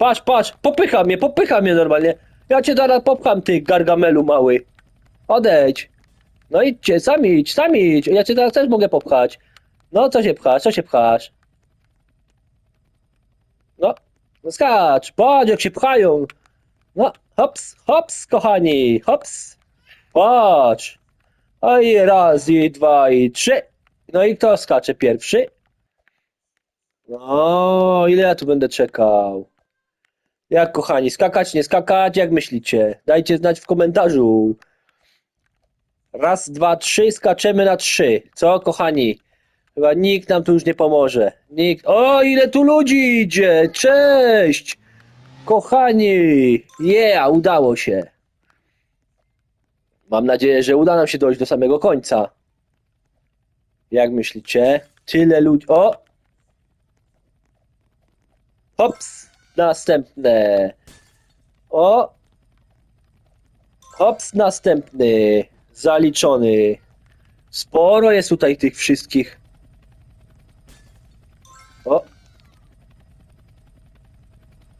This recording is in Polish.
Patrz, patrz, popycha mnie, popycha mnie normalnie. Ja cię zaraz popcham, ty gargamelu mały. Odejdź. No idźcie, sami idź, sami idź. Ja cię teraz też mogę popchać. No, co się pchasz, co się pchasz? No, no skacz, patrz jak się pchają. No, hops, hops, kochani, hops. Patrz. Oj, raz, i dwa, i trzy. No i kto skacze pierwszy? No, ile ja tu będę czekał? Jak kochani, skakać, nie skakać? Jak myślicie? Dajcie znać w komentarzu. Raz, dwa, trzy, skaczemy na trzy. Co, kochani? Chyba nikt nam tu już nie pomoże. Nikt. O, ile tu ludzi idzie! Cześć! Kochani! Yeah, udało się. Mam nadzieję, że uda nam się dojść do samego końca. Jak myślicie? Tyle ludzi. O! Hops! Następne. O! Hops, następny. Zaliczony. Sporo jest tutaj tych wszystkich. O!